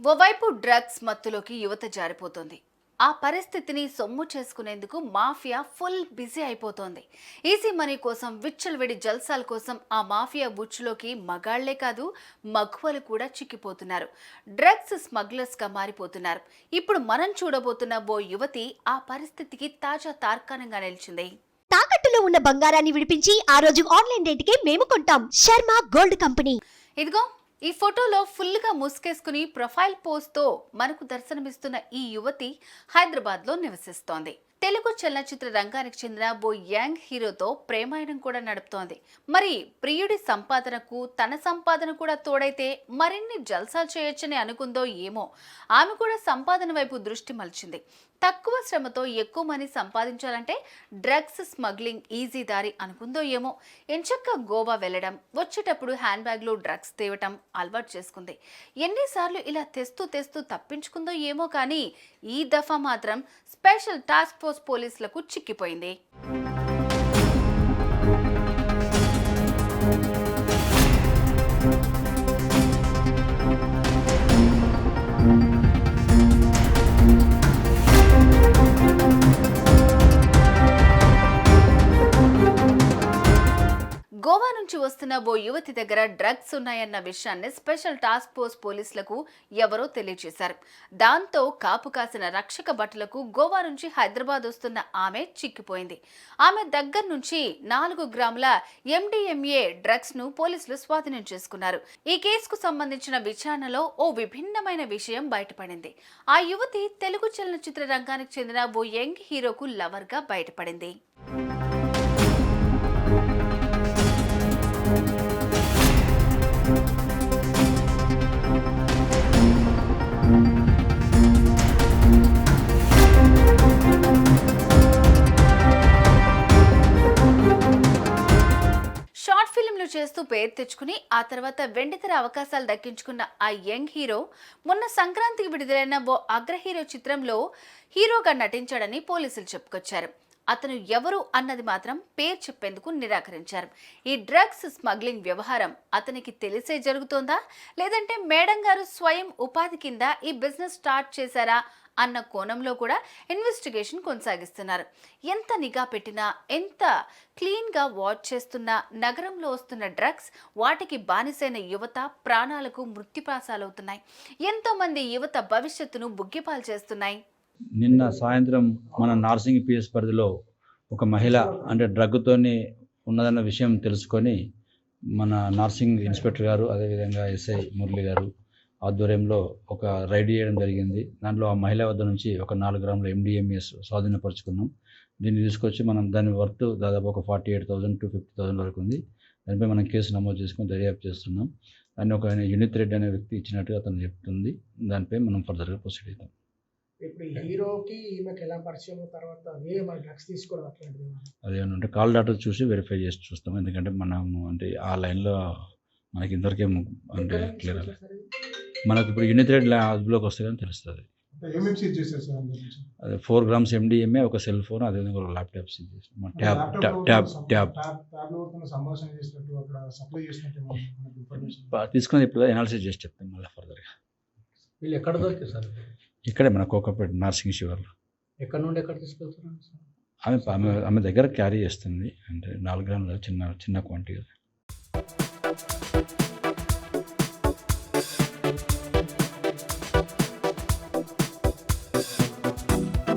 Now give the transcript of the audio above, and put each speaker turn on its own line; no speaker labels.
ఓవైపు డ్రగ్స్ మత్తులోకి యువత జారిపోతుంది. ఆ పరిస్థితిని సొమ్ము చేసుకునేందుకు మాఫియా ఫుల్ బిజీ అయిపోతోంది. ఈజీ మనీ కోసం విచ్చలవిడి జల్సాల కోసం ఆ మాఫియా బుచ్చులోకి మగాళ్ళే కాదు మగువలు కూడా చిక్కిపోతున్నారు. డ్రగ్స్ స్మగ్లర్స్గా మారిపోతున్నారు. ఇప్పుడు మనం చూడబోతున్న ఓ యువతి ఆ పరిస్థితికి తాజా తార్కాణంగా నిలిచింది.
తాకట్టులో ఉన్న బంగారాన్ని విడిపించి ఆ రోజు ఆన్లైన్ రేటుకే మేము కొంటాం. Sharma gold company.
ఇదిగో ఈ ఫోటోలో ఫుల్గా ముసుకేసుకుని ప్రొఫైల్ పోస్ట్తో మనకు దర్శనమిస్తున్న ఈ యువతి హైదరాబాద్లో నివసిస్తోంది. తెలుగు చలనచిత్ర రంగానికి చెందిన ఓ యంగ్ హీరోతో ప్రేమాయణం కూడా నడుపుతోంది. మరి ప్రియుడి సంపాదనకు తన సంపాదన కూడా తోడైతే మరిన్ని జల్సాలు చేయొచ్చని అనుకుందో ఏమో. ఆమె కూడా సంపాదన వైపు దృష్టి మలిచింది. తక్కువ శ్రమతో ఎక్కువ మనీ సంపాదించాలంటే డ్రగ్స్ స్మగ్లింగ్ ఈజీ దారి అనుకుందో ఏమో. ఎంచక్క గోవా వెళ్ళడం వచ్చేటప్పుడు హ్యాండ్ బ్యాగ్లో డ్రగ్స్ తేవటం అలవాటు చేసుకుంది. ఎన్నిసార్లు ఇలా తెస్తూ తెస్తూ తప్పించుకుందో ఏమో కానీ ఈ దఫా మాత్రం స్పెషల్ టాస్క్ ఫోర్స్ పోలీసులకు చిక్కిపోయింది. గోవా నుంచి వస్తున్న ఓ యువతి దగ్గర డ్రగ్స్ ఉన్నాయన్న విషయాన్ని స్పెషల్ టాస్క్ ఫోర్స్ పోలీసులకు ఎవరో తెలియజేశారు. దాంతో కాపు కాసిన రక్షక భటులకు గోవా నుంచి హైదరాబాద్ వస్తున్న ఆమె చిక్కిపోయింది. ఆమె దగ్గర నుంచి నాలుగు గ్రాముల ఎండిఎంఏ డ్రగ్స్ను పోలీసులు స్వాధీనం చేసుకున్నారు. ఈ కేసుకు సంబంధించిన విచారణలో ఓ విభిన్నమైన విషయం బయటపడింది. ఆ యువతి తెలుగు చలనచిత్ర రంగానికి చెందిన ఓ యంగ్ హీరోకు లవర్గా బయటపడింది. ఫిలింలు చేస్తూ పేరు తెచ్చుకుని ఆ తర్వాత వెండితెర అవకాశాలు దక్కించుకున్న ఆ యంగ్ హీరో మొన్న సంక్రాంతికి విడుదలైన ఓ అగ్ర హీరో చిత్రంలో హీరోగా నటించాడని పోలీసులు చెప్పుకొచ్చారు. అతను ఎవరు అన్నది మాత్రం పేరు చెప్పేందుకు నిరాకరించారు. ఈ డ్రగ్స్ స్మగ్లింగ్ వ్యవహారం అతనికి తెలిసే జరుగుతోందా? లేదంటే మేడం గారు స్వయం ఉపాధి కింద ఈ బిజినెస్ స్టార్ట్ చేశారా? అన్న కోణంలో కూడా ఇన్వెస్టిగేషన్ కొనసాగిస్తున్నారు. ఎంత నిఘా పెట్టినా ఎంత క్లీన్గా వాచ్ చేస్తున్నా నగరంలో వస్తున్న డ్రగ్స్ వాటికి బానిసైన యువత ప్రాణాలకు మృత్యుపాసాలవుతున్నాయి ఎంతోమంది యువత భవిష్యత్తును బుగ్గిపాలు చేస్తున్నాయి.
నిన్న సాయంత్రం మన నార్సింగ్ పిఎస్ పరిధిలో ఒక మహిళ అంటే డ్రగ్తోనే ఉన్నదన్న విషయం తెలుసుకొని మన నార్సింగ్ ఇన్స్పెక్టర్ గారు అదేవిధంగా ఎస్ఐ మురళి గారు ఆధ్వర్యంలో ఒక రైడ్ చేయడం జరిగింది. దాంట్లో ఆ మహిళ వద్ద నుంచి ఒక నాలుగు గ్రాముల ఎండిఎంఎస్ స్వాధీనపరుచుకున్నాం. దీన్ని తీసుకొచ్చి మనం దాని వర్త్ దాదాపు ఒక forty eight thousand to fifty thousand వరకు ఉంది. దానిపై మనం కేసు నమోదు చేసుకుని దర్యాప్తు చేస్తున్నాం. దాన్ని ఒక యూనిట్ రెడ్డి అనే వ్యక్తి ఇచ్చినట్టుగా అతను చెప్తుంది. దానిపై మనం ఫర్దర్గా ప్రొసీడ్ అవుతాం.
ఇప్పుడు హీరోకి ఈమెకి ఎలా పరిచయం తర్వాత వేరే మన డ్రగ్స్ తీసుకోవడం అట్లాంటిది ఏమన్నా?
అదేమన్నా ఉంటే కాల్ డాటర్ చూసి వెరిఫై చేసి చూస్తాం. ఎందుకంటే మనము అంటే ఆ లైన్లో మనకి ఇంతవరకేం అంటే క్లియర్? మనకి ఇప్పుడు యూనిట్ రేట్ అదుపులోకి వస్తే కానీ తెలుస్తుంది? అదే ఫోర్ గ్రామ్స్ ఎండిఎంఏ ఒక సెల్ ఫోన్ అదేవిధంగా ఒక ల్యాప్టాప్ సీజ్ చేస్తాం ట్యాబ్ ట్యాబ్ తీసుకుని ఇప్పుడు అనాలిసిస్ చేసి చెప్తాం మళ్ళీ ఫర్దర్గా
వీళ్ళు ఎక్కడ దొరికారు సార్?
ఇక్కడే మన కోకపేట నార్సింగ్ షుగర్లో
ఎక్కడ నుండి ఎక్కడ తీసుకెళ్తున్నారు
ఆమె ఆమె ఆమె దగ్గర క్యారీ చేస్తుంది. అంటే నాలుగు గ్రాముల చిన్న చిన్న క్వాంటిటీ